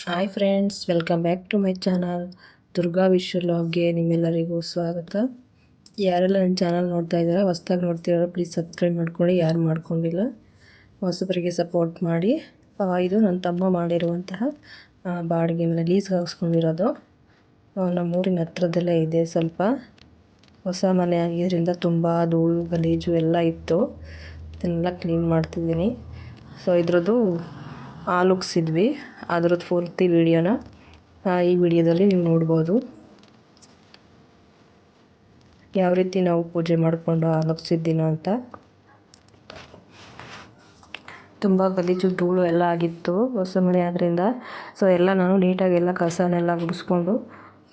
Hi friends welcome back to my channel Durga Vishwa ಲಾಗ್ಗೆ ನಿಮ್ಮೆಲ್ಲರಿಗೂ ಸ್ವಾಗತ. ಯಾರೆಲ್ಲ ನನ್ನ ಚಾನಲ್ ನೋಡ್ತಾ ಇದ್ದಾರೆ ಹೊಸ್ದಾಗಿ ನೋಡ್ತಿರೋ ಪ್ಲೀಸ್ ಸಬ್ಸ್ಕ್ರೈಬ್ ಮಾಡ್ಕೊಳ್ಳಿ. ಯಾರು ಮಾಡ್ಕೊಂಡಿಲ್ಲ ಹೊಸಬರಿಗೆ ಸಪೋರ್ಟ್ ಮಾಡಿ. ಇದು ನನ್ನ ತಮ್ಮ ಮಾಡಿರುವಂತಹ ಬಾಡಿಗೆ ಮೇಲೆ ಲೀಸ್ಗೆ ಹಾಕ್ಸ್ಕೊಂಡಿರೋದು. ಆ, ನಮ್ಮ ಊರಿನ ಹತ್ರದಲ್ಲೇ ಇದೆ ಸ್ವಲ್ಪ. ಹೊಸ ಮನೆ ಆಗಿದ್ದರಿಂದ ತುಂಬ ಧೂಳು ಗಲೀಜು ಎಲ್ಲ ಇತ್ತು. ಅದನ್ನೆಲ್ಲ ಕ್ಲೀನ್ ಮಾಡ್ತಿದ್ದೀನಿ. ಸೊ ಇದ್ರದ್ದು ಆಲುಕ್ಸಿದ್ವಿ ಅದ್ರದ್ದು ಪೂರ್ತಿ ವಿಡಿಯೋನ ಈ ವಿಡಿಯೋದಲ್ಲಿ ನೀವು ನೋಡ್ಬೋದು. ಯಾವ ರೀತಿ ನಾವು ಪೂಜೆ ಮಾಡಿಕೊಂಡು ಆಲೋಚಿಸಿದ್ದೀನ ಅಂತ. ತುಂಬ ಗಲೀಜು ಧೂಳು ಎಲ್ಲ ಆಗಿತ್ತು ಹೊಸ ಮನೆ ಆದ್ದರಿಂದ ಸೊ ಎಲ್ಲ ನಾನು ನೀಟಾಗಿ ಎಲ್ಲ ಕಸನೆಲ್ಲ ಗುಡಿಸ್ಕೊಂಡು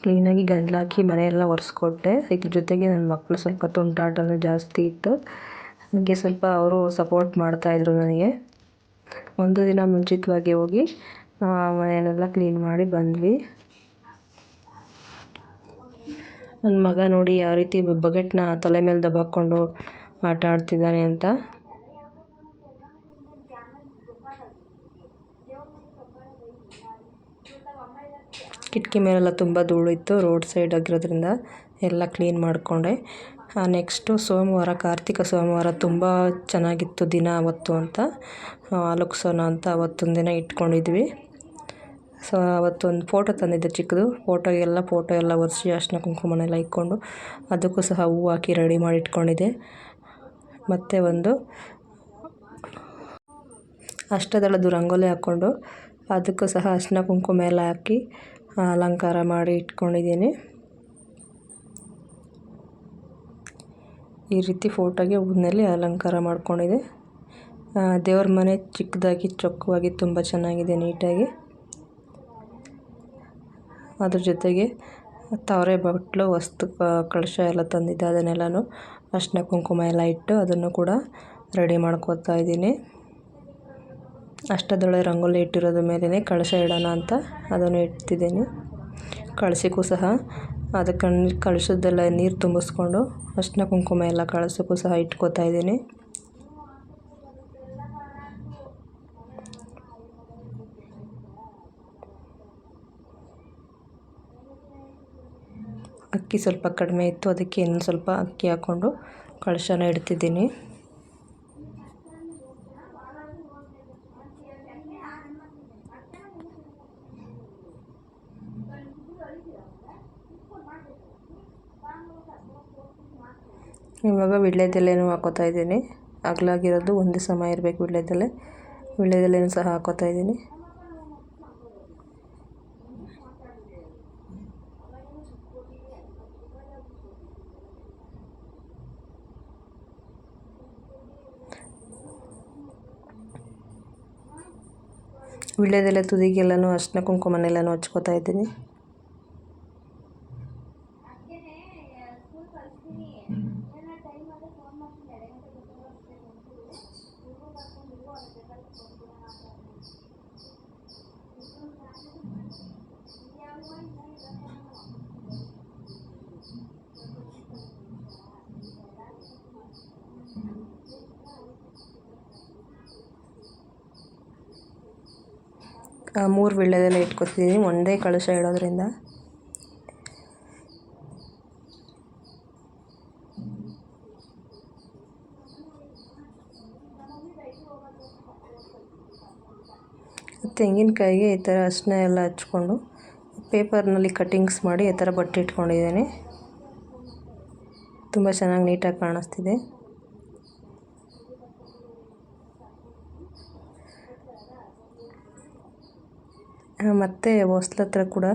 ಕ್ಲೀನಾಗಿ ಗಂಟ್ಲಾಕಿ ಮನೆಯೆಲ್ಲ ಒರೆಸ್ಕೊಟ್ಟೆ. ಇದ್ರ ಜೊತೆಗೆ ನನ್ನ ಮಕ್ಕಳು ಸ್ವಲ್ಪ ತುಂಟಾಟನೂ ಜಾಸ್ತಿ ಇತ್ತು. ನನಗೆ ಸ್ವಲ್ಪ ಅವರು ಸಪೋರ್ಟ್ ಮಾಡ್ತಾಯಿದ್ರು ನನಗೆ. ಒಂದು ದಿನ ಮುಂಚಿತವಾಗಿ ಹೋಗಿ ಮನೆಯನ್ನೆಲ್ಲ ಕ್ಲೀನ್ ಮಾಡಿ ಬಂದ್ವಿ. ನನ್ನ ಮಗ ನೋಡಿ ಯಾವ ರೀತಿ ಬಕೆಟ್ನ ತಲೆ ಮೇಲೆ ದಬ್ಬಾಕ್ಕೊಂಡು ಆಟ ಆಡ್ತಿದ್ದಾನೆ ಅಂತ. ಕಿಟಕಿ ಮೇಲೆಲ್ಲ ತುಂಬ ಧೂಳು ಇತ್ತು, ರೋಡ್ ಸೈಡ್ ಆಗಿರೋದ್ರಿಂದ ಎಲ್ಲ ಕ್ಲೀನ್ ಮಾಡಿಕೊಂಡೆ. ನೆಕ್ಸ್ಟು ಸೋಮವಾರ, ಕಾರ್ತಿಕ ಸೋಮವಾರ ತುಂಬ ಚೆನ್ನಾಗಿತ್ತು ದಿನ ಅವತ್ತು ಅಂತ. ಆಲೋಕ್ಸೋಣ ಅಂತ ದಿನ ಇಟ್ಕೊಂಡಿದ್ವಿ. ಸೊ ಅವತ್ತೊಂದು ಫೋಟೋ ತಂದಿದ್ದೆ ಚಿಕ್ಕದು. ಫೋಟೋ ಎಲ್ಲ ಫೋಟೋ ಎಲ್ಲ ಒರೆಸಿ ಅರ್ಶಿನ ಕುಂಕುಮನೆಲ್ಲ ಇಟ್ಕೊಂಡು ಅದಕ್ಕೂ ಸಹ ಹೂವು ಹಾಕಿ ರೆಡಿ ಮಾಡಿ ಇಟ್ಕೊಂಡಿದ್ದೆ ಮತ್ತು ಒಂದು ಅಷ್ಟದಳದ್ದು ರಂಗೋಲಿ ಹಾಕ್ಕೊಂಡು ಅದಕ್ಕೂ ಸಹ ಅರ್ಶಿನ ಕುಂಕುಮ ಎಲ್ಲ ಹಾಕಿ ಅಲಂಕಾರ ಮಾಡಿ ಇಟ್ಕೊಂಡಿದ್ದೀನಿ. ಈ ರೀತಿ ಫೋಟೋಗೆ ಹೂವಿನಲ್ಲಿ ಅಲಂಕಾರ ಮಾಡ್ಕೊಂಡಿದೆ ದೇವ್ರ ಮನೆ ಚಿಕ್ಕದಾಗಿ, ಚೊಕ್ಕವಾಗಿ, ತುಂಬ ಚೆನ್ನಾಗಿದೆ, ನೀಟಾಗಿ. ಅದ್ರ ಜೊತೆಗೆ ತಾವರೆ ಬಟ್ಲು, ವಸ್ತು ಕಳಶ ಎಲ್ಲ ತಂದಿದ್ದೆ. ಅದನ್ನೆಲ್ಲನೂ ಅರಿಶಿನ ಕುಂಕುಮ ಎಲ್ಲ ಇಟ್ಟು ಅದನ್ನು ಕೂಡ ರೆಡಿ ಮಾಡ್ಕೋತಾ ಇದ್ದೀನಿ. ಅಷ್ಟದೊಳೆ ರಂಗೋಲಿ ಇಟ್ಟಿರೋದ್ರ ಮೇಲೇ ಕಳಶ ಇಡೋಣ ಅಂತ ಅದನ್ನು ಇಡ್ತಿದ್ದೀನಿ ಕಳಸಕ್ಕೂ ಸಹ ಅದಕ್ಕೆ ಕಳಶದ್ದೆಲ್ಲ ನೀರು ತುಂಬಿಸ್ಕೊಂಡು ಅರಿಶಿನ ಕುಂಕುಮ ಎಲ್ಲ ಕಳಶಕ್ಕೂ ಸಹ ಇಟ್ಕೋತಾ ಇದ್ದೀನಿ. ಅಕ್ಕಿ ಸ್ವಲ್ಪ ಕಡಿಮೆ ಇತ್ತು, ಅದಕ್ಕೆ ಇನ್ನೊಂದು ಸ್ವಲ್ಪ ಅಕ್ಕಿ ಹಾಕ್ಕೊಂಡು ಕಳಶನ ಇಡ್ತಿದ್ದೀನಿ. ಇವಾಗ ವೀಳ್ಯದೆಲೆನೂ ಹಾಕೋತಾ ಇದ್ದೀನಿ. ಅಗಲಾಗಿರೋದು ಒಂದು ಸಮ ಇರಬೇಕು ವಿಳ್ಯದೆಲೆ. ವೀಳ್ಯದೆಲೆನೂ ಸಹ ಹಾಕೋತಾ ಇದ್ದೀನಿ. ವೀಳ್ಯದೆಲೆ ತುದಿಗೆಲ್ಲನೂ ಅರಿಶಿನ ಕುಂಕುಮನೆಲ್ಲನೂ ಹಚ್ಕೋತಾ ಇದ್ದೀನಿ. ಮೂರು ವೀಳ್ಯದೆಲೆ ಇಟ್ಕೊತಿದ್ದೀನಿ ಒಂದೇ ಕಳಶ ಇಡೋದ್ರಿಂದ. ತೆಂಗಿನಕಾಯಿಗೆ ಈ ಥರ ಅರಿಶಿನ ಎಲ್ಲ ಹಚ್ಕೊಂಡು, ಪೇಪರ್ನಲ್ಲಿ ಕಟ್ಟಿಂಗ್ಸ್ ಮಾಡಿ ಈ ಥರ ಬಟ್ಟೆ ಇಟ್ಕೊಂಡಿದ್ದೀನಿ. ತುಂಬ ಚೆನ್ನಾಗಿ ನೀಟಾಗಿ ಕಾಣಿಸ್ತಿದೆ. ಮತ್ತು ಹೊಸ್ಲ ಹತ್ರ ಕೂಡ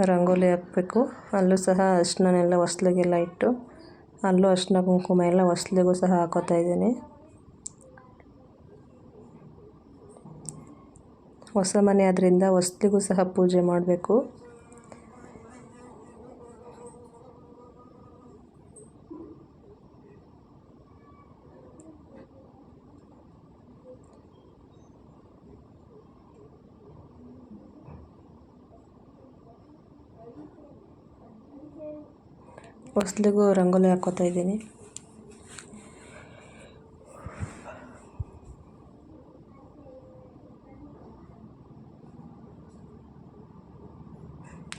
ರಂಗೋಲಿ ಹಾಕಬೇಕು. ಅಲ್ಲೂ ಸಹ ಅರಿಶಿನನೆಲ್ಲ ಹೊಸ್ಲಿಗೆಲ್ಲ ಇಟ್ಟು, ಅಲ್ಲೂ ಅರಿಶಿನ ಕುಂಕುಮ ಎಲ್ಲ ಹೊಸ್ಲಿಗೂ ಸಹ ಹಾಕೋತಾ ಇದ್ದೀನಿ. ಹೊಸ ಮನೆ ಆದ್ದರಿಂದ ಹೊಸ್ಲಿಗೂ ಸಹ ಪೂಜೆ ಮಾಡಬೇಕು. ಹೊಸ್ಲಿಗೂ ರಂಗೋಲಿ ಹಾಕೋತಾ ಇದ್ದೀನಿ.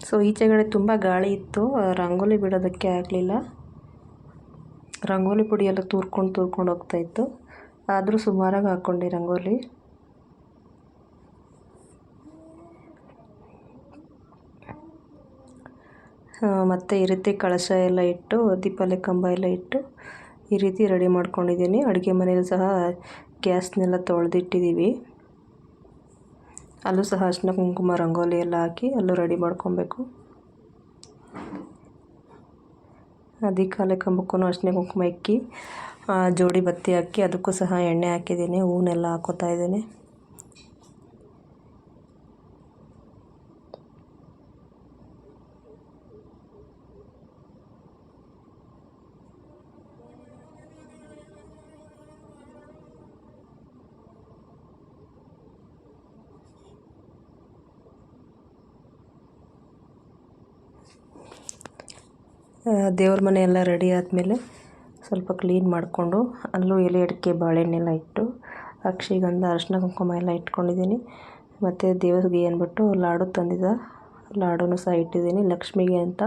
ಸೊ ಈಚೆಗಡೆ ತುಂಬ ಗಾಳಿ ಇತ್ತು. ರಂಗೋಲಿ ಬಿಡೋದಕ್ಕೆ ಆಗಲಿಲ್ಲ. ರಂಗೋಲಿ ಪುಡಿ ಎಲ್ಲ ತೂರ್ಕೊಂಡು ತೂರ್ಕೊಂಡು ಹೋಗ್ತಾಯಿತ್ತು ಆದರೂ ಸುಮಾರಾಗಿ ಹಾಕ್ಕೊಂಡೆ ರಂಗೋಲಿ. ಮತ್ತು ಈ ರೀತಿ ಕಳಶ ಎಲ್ಲ ಇಟ್ಟು, ದೀಪಾವಳಿ ಕಂಬ ಎಲ್ಲ ಇಟ್ಟು ಈ ರೀತಿ ರೆಡಿ ಮಾಡ್ಕೊಂಡಿದ್ದೀನಿ. ಅಡುಗೆ ಮನೇಲಿ ಸಹ ಗ್ಯಾಸ್ನೆಲ್ಲ ತೊಳೆದಿಟ್ಟಿದ್ದೀವಿ. ಅಲ್ಲೂ ಸಹ ಅರ್ಶಿನ ಕುಂಕುಮ, ರಂಗೋಲಿ ಎಲ್ಲ ಹಾಕಿ ಅಲ್ಲೂ ರೆಡಿ ಮಾಡ್ಕೊಬೇಕು. ದೀಪಾವಳಿ ಕಂಬಕ್ಕೂ ಅರ್ಶಿನ ಕುಂಕುಮ ಇಕ್ಕಿ ಜೋಡಿ ಬತ್ತಿ ಹಾಕಿ ಅದಕ್ಕೂ ಸಹ ಎಣ್ಣೆ ಹಾಕಿದ್ದೀನಿ, ಹೂನೆಲ್ಲ ಹಾಕೋತಾ ಇದ್ದೀನಿ. ದೇವ್ರ ಮನೆ ಎಲ್ಲ ರೆಡಿ ಆದಮೇಲೆ ಸ್ವಲ್ಪ ಕ್ಲೀನ್ ಮಾಡಿಕೊಂಡು ಅಲ್ಲೂ ಎಲೆ ಅಡಿಕೆ ಬಾಳೆಹಣ್ಣೆಲ್ಲ ಇಟ್ಟು ಅಕ್ಷಿಗಂಧ ಅರಶಿನ ಕುಂಕುಮ ಎಲ್ಲ ಇಟ್ಕೊಂಡಿದ್ದೀನಿ. ಮತ್ತು ದೇವ್ರಿಗೆ ಅಂದ್ಬಿಟ್ಟು ಲಾಡು ತಂದಿದ್ದ ಲಾಡೂ ಸಹ ಇಟ್ಟಿದ್ದೀನಿ. ಲಕ್ಷ್ಮಿಗೆ ಅಂತ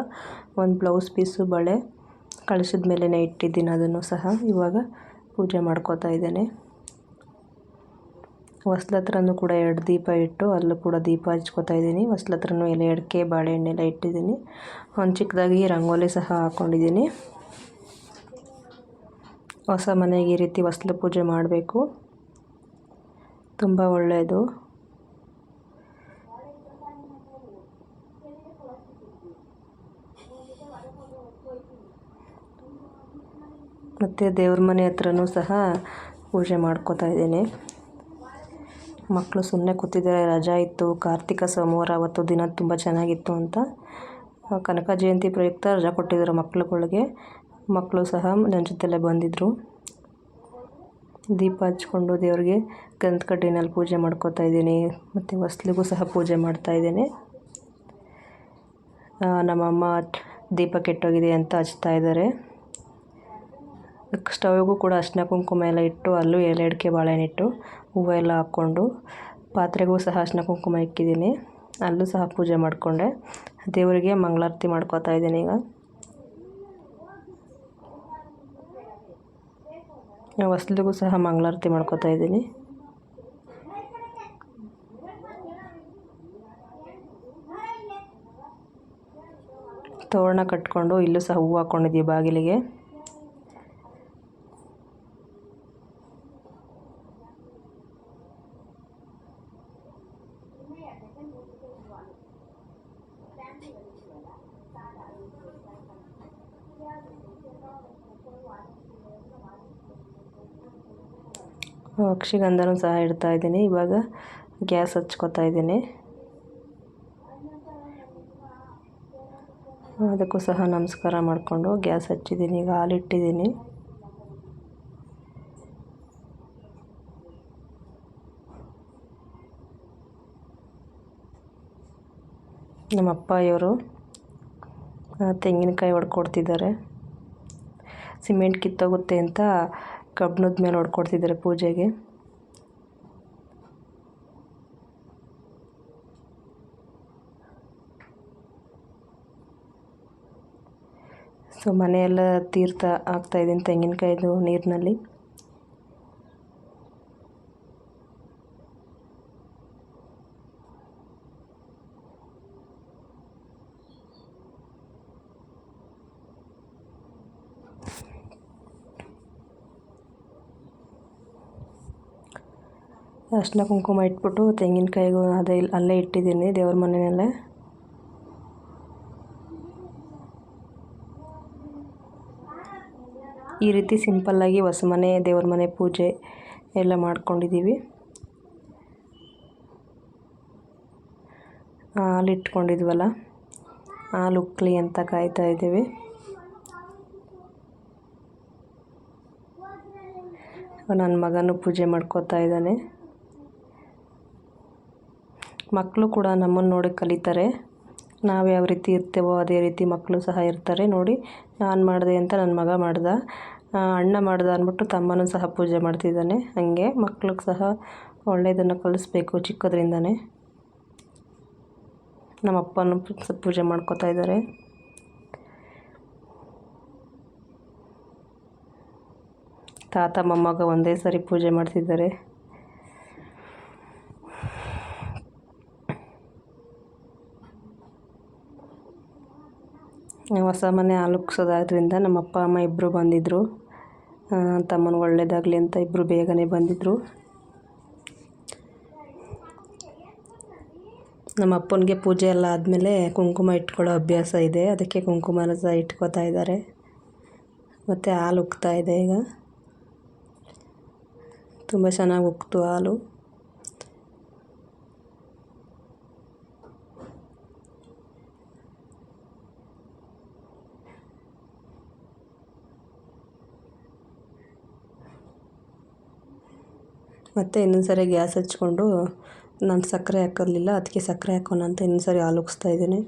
ಒಂದು ಬ್ಲೌಸ್ ಪೀಸು ಬಳೆ ಕಳಿಸಿದ ಮೇಲೇ ಇಟ್ಟಿದ್ದೀನಿ ಅದನ್ನು ಸಹ. ಇವಾಗ ಪೂಜೆ ಮಾಡ್ಕೋತಾ ಇದ್ದೇನೆ. ಹೊಸ್ಲ ಹತ್ರನೂ ಕೂಡ ಎರಡು ದೀಪ ಇಟ್ಟು ಅಲ್ಲೂ ಕೂಡ ದೀಪ ಹಚ್ಕೋತಾ ಇದ್ದೀನಿ. ಹೊಸ್ಲತ್ರನು ಎಲೆ ಅಡಿಕೆ ಬಾಳೆಹಣ್ಣೆಲ್ಲ ಇಟ್ಟಿದ್ದೀನಿ. ಒಂದು ಚಿಕ್ಕದಾಗಿ ರಂಗೋಲಿ ಸಹ ಹಾಕ್ಕೊಂಡಿದ್ದೀನಿ ಹೊಸ ಮನೆಗೆ ಈ ರೀತಿ ಹೊಸ್ಲು ಪೂಜೆ ಮಾಡಬೇಕು. ತುಂಬ ಒಳ್ಳೆಯದು. ಮತ್ತು ದೇವ್ರ ಮನೆ ಹತ್ರನೂ ಸಹ ಪೂಜೆ ಮಾಡ್ಕೋತಾ ಇದ್ದೀನಿ. ಮಕ್ಕಳು ಸುಮ್ಮನೆ ಕೂತಿದ್ದಾರೆ. ರಜಾ ಇತ್ತು. ಕಾರ್ತಿಕ ಸೋಮವಾರ ಅವತ್ತು ದಿನ ತುಂಬ ಚೆನ್ನಾಗಿತ್ತು ಅಂತ ಕನಕ ಜಯಂತಿ ಪ್ರಯುಕ್ತ ರಜಾ ಕೊಟ್ಟಿದ್ದರು ಮಕ್ಕಳುಗಳಿಗೆ ಮಕ್ಕಳು ಸಹ ನನ್ನ ಜೊತೆಲೇ ಬಂದಿದ್ದರು ದೀಪ ಹಚ್ಕೊಂಡು ದೇವ್ರಿಗೆ ಕಡ್ಡಿನಲ್ಲಿ ಪೂಜೆ ಮಾಡ್ಕೋತಾ ಇದ್ದೀನಿ. ಮತ್ತು ಹೊಸ್ಲಿಗೂ ಸಹ ಪೂಜೆ ಮಾಡ್ತಾ ಇದ್ದೀನಿ. ನಮ್ಮಮ್ಮ ದೀಪ ಕೆಟ್ಟೋಗಿದೆ ಅಂತ ಹಚ್ತಾ ಇದ್ದಾರೆ. ಸ್ಟವ್ಗೂ ಕೂಡ ಅರ್ಶಿನ ಕುಂಕುಮ ಎಲ್ಲ ಇಟ್ಟು ಅಲ್ಲೂ ಎಲೆ ಅಡಿಕೆ ಹೂವು ಎಲ್ಲ ಹಾಕ್ಕೊಂಡು ಪಾತ್ರೆಗೂ ಸಹ ಅರ್ಶಿನ ಕುಂಕುಮ ಇಕ್ಕಿದ್ದೀನಿ. ಅಲ್ಲೂ ಸಹ ಪೂಜೆ ಮಾಡಿಕೊಂಡೆ. ದೇವರಿಗೆ ಮಂಗಳಾರತಿ ಮಾಡ್ಕೋತಾ ಇದ್ದೀನಿ ಈಗ. ಹೊಸ್ಲಿಗೂ ಸಹ ಮಂಗಳಾರತಿ ಮಾಡ್ಕೋತಾ ಇದ್ದೀನಿ. ತೋರಣ ಕಟ್ಕೊಂಡು ಇಲ್ಲೂ ಸಹ ಹೂವು ಹಾಕ್ಕೊಂಡಿದ್ದೀವಿ ಬಾಗಿಲಿಗೆ. ಅಕ್ಷಿಗಂಧನೂ ಸಹ ಇಡ್ತಾ ಇದ್ದೀನಿ. ಇವಾಗ ಗ್ಯಾಸ್ ಹಚ್ಕೋತಾ ಇದ್ದೀನಿ. ಅದಕ್ಕೂ ಸಹ ನಮಸ್ಕಾರ ಮಾಡಿಕೊಂಡು ಗ್ಯಾಸ್ ಹಚ್ಚಿದ್ದೀನಿ. ಈಗ ಹಾಲಿಟ್ಟಿದ್ದೀನಿ. ನಮ್ಮ ಅಪ್ಪ ಇವರು ತೆಂಗಿನಕಾಯಿ ಹೊಡ್ಕೊಡ್ತಿದ್ದಾರೆ ಸಿಮೆಂಟ್ ಕಿತ್ತೋಗುತ್ತೆ ಅಂತ ಕಬ್ಬಣದ ಮೇಲೆ ಹೊಡ್ಕೊಡ್ತಿದ್ದಾರೆ ಪೂಜೆಗೆ. ಸೊ ಮನೆಯೆಲ್ಲ ತೀರ್ಥ ಆಗ್ತಾಯಿದ್ದೀನಿ ತೆಂಗಿನಕಾಯಿದು ನೀರಿನಲ್ಲಿ. ಅರ್ಶಿನ ಕುಂಕುಮ ಇಟ್ಬಿಟ್ಟು ತೆಂಗಿನಕಾಯಿಗೂ ಅದೇ ಅಲ್ಲೇ ಇಟ್ಟಿದ್ದೀನಿ ದೇವ್ರ ಮನೆಯಲ್ಲೇ. ಈ ರೀತಿ ಸಿಂಪಲ್ಲಾಗಿ ಹೊಸ ಮನೆ ದೇವ್ರ ಮನೆ ಪೂಜೆ ಎಲ್ಲ ಮಾಡ್ಕೊಂಡಿದ್ದೀವಿ. ಹಾಲು ಇಟ್ಕೊಂಡಿದ್ವಲ್ಲ, ಹಾಲು ಉಕ್ಲಿ ಅಂತ ಕಾಯ್ತಾ ಇದ್ದೀವಿ. ನನ್ನ ಮಗನೂ ಪೂಜೆ ಮಾಡ್ಕೋತಾ ಇದ್ದಾನೆ. ಮಕ್ಕಳು ಕೂಡ ನಮ್ಮನ್ನು ನೋಡಿ ಕಲಿತಾರೆ. ನಾವು ಯಾವ ರೀತಿ ಇರ್ತೇವೋ ಅದೇ ರೀತಿ ಮಕ್ಕಳು ಸಹ ಇರ್ತಾರೆ. ನೋಡಿ, ನಾನು ಮಾಡಿದೆ ಅಂತ ನನ್ನ ಮಗ ಮಾಡ್ದ. ಅಣ್ಣ ಮಾಡ್ದ ಅಂದ್ಬಿಟ್ಟು ತಮ್ಮನೂ ಸಹ ಪೂಜೆ ಮಾಡ್ತಿದ್ದಾನೆ. ಹಂಗೆ ಮಕ್ಳಿಗೆ ಸಹ ಒಳ್ಳೆಯದನ್ನು ಕಲಿಸ್ಬೇಕು ಚಿಕ್ಕದ್ರಿಂದನೇ. ನಮ್ಮ ಅಪ್ಪನೂ ಪೂಜೆ ಮಾಡ್ಕೋತಾ ಇದ್ದಾರೆ. ತಾತ, ಮೊಮ್ಮಗ ಒಂದೇ ಸರಿ ಪೂಜೆ ಮಾಡ್ತಿದ್ದಾರೆ. ಹೊಸ ಮನೆ ಆಲುಕ್ಸೋದಾದ್ರಿಂದ ನಮ್ಮ ಅಪ್ಪ ಅಮ್ಮ ಇಬ್ಬರು ಬಂದಿದ್ದರು ತಮ್ಮನ ಒಳ್ಳೇದಾಗಲಿ ಅಂತ ಇಬ್ಬರು ಬೇಗನೆ ಬಂದಿದ್ದರು ನಮ್ಮ ಅಪ್ಪನಿಗೆ ಪೂಜೆ ಎಲ್ಲ ಆದಮೇಲೆ ಕುಂಕುಮ ಇಟ್ಕೊಳ್ಳೋ ಅಭ್ಯಾಸ ಇದೆ. ಅದಕ್ಕೆ ಕುಂಕುಮನ ಸಹ ಇಟ್ಕೋತಾ ಇದ್ದಾರೆ. ಮತ್ತು ಹಾಲು ಉಕ್ತಾ ಇದೆ ಈಗ. ತುಂಬ ಚೆನ್ನಾಗಿ ಉಕ್ತು ಹಾಲು. ಮತ್ತು ಇನ್ನೊಂದು ಸರಿ ಗ್ಯಾಸ್ ಹಚ್ಕೊಂಡು ನಾನು ಸಕ್ಕರೆ ಹಾಕಿರಲಿಲ್ಲ ಅದಕ್ಕೆ ಸಕ್ಕರೆ ಹಾಕೋಣ ಅಂತ ಇನ್ನೊಂದು ಸರಿ ಆಲೋಕಿಸ್ತಾ ಇದ್ದೀನಿ.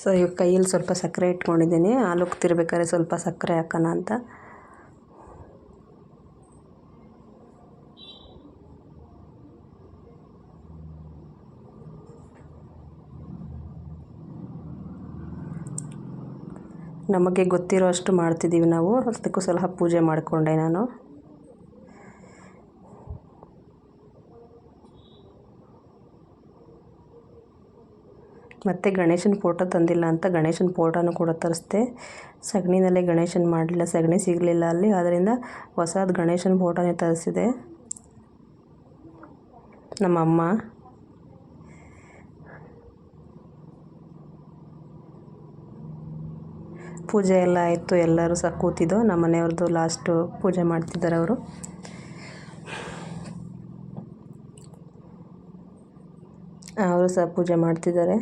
ಸೊ ಇವಾಗ ಕೈಯಲ್ಲಿ ಸ್ವಲ್ಪ ಸಕ್ಕರೆ ಇಟ್ಕೊಂಡಿದ್ದೀನಿ. ಹಾಲು ಸ್ವಲ್ಪ ಸಕ್ಕರೆ ಹಾಕೋಣ ಅಂತ. ನಮಗೆ ಗೊತ್ತಿರೋ ಅಷ್ಟು ಮಾಡ್ತಿದ್ದೀವಿ ನಾವು. ಅದಕ್ಕೂ ಸ್ವಲ್ಪ ಪೂಜೆ ಮಾಡಿಕೊಂಡೆ ನಾನು. ಮತ್ತು ಗಣೇಶನ ಫೋಟೋ ತಂದಿಲ್ಲ ಅಂತ ಗಣೇಶನ ಫೋಟೋನು ಕೂಡ ತರಿಸ್ದೆ. ಸಗಣಿನಲ್ಲೇ ಗಣೇಶನ ಮಾಡಲಿಲ್ಲ, ಸಗಣಿ ಸಿಗಲಿಲ್ಲ ಅಲ್ಲಿ. ಆದ್ದರಿಂದ ಹೊಸದು ಗಣೇಶನ ಫೋಟೋನೇ ತರಿಸಿದೆ. ನಮ್ಮಮ್ಮ. ಪೂಜೆ ಎಲ್ಲ ಆಯಿತು, ಎಲ್ಲರೂ ಸಹ ಕೂತಿದ್ದು ನಮ್ಮ ಮನೆಯವ್ರದ್ದು ಲಾಸ್ಟು ಪೂಜೆ ಮಾಡ್ತಿದ್ದಾರೆ ಅವರು. ಅವರು ಸಹ ಪೂಜೆ ಮಾಡ್ತಿದ್ದಾರೆ.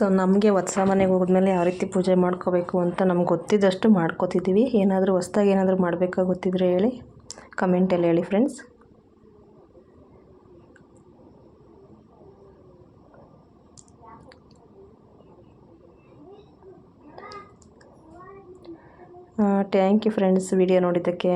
ಸೊ ನಮಗೆ ಹೊಸ ಮನೆಗೆ ಹೋದ್ಮೇಲೆ ಯಾವ ರೀತಿ ಪೂಜೆ ಮಾಡ್ಕೋಬೇಕು ಅಂತ ನಮ್ಗೆ ಗೊತ್ತಿದ್ದಷ್ಟು ಮಾಡ್ಕೋತಿದ್ದೀವಿ. ಏನಾದರೂ ಹೊಸ್ದಾಗಿ ಏನಾದರೂ ಮಾಡಬೇಕಾ ಗೊತ್ತಿದ್ರೆ ಹೇಳಿ. ಕಮೆಂಟಲ್ಲಿ ಹೇಳಿ friends thank you friends video ನೋಡಿದ್ದಕ್ಕೆ.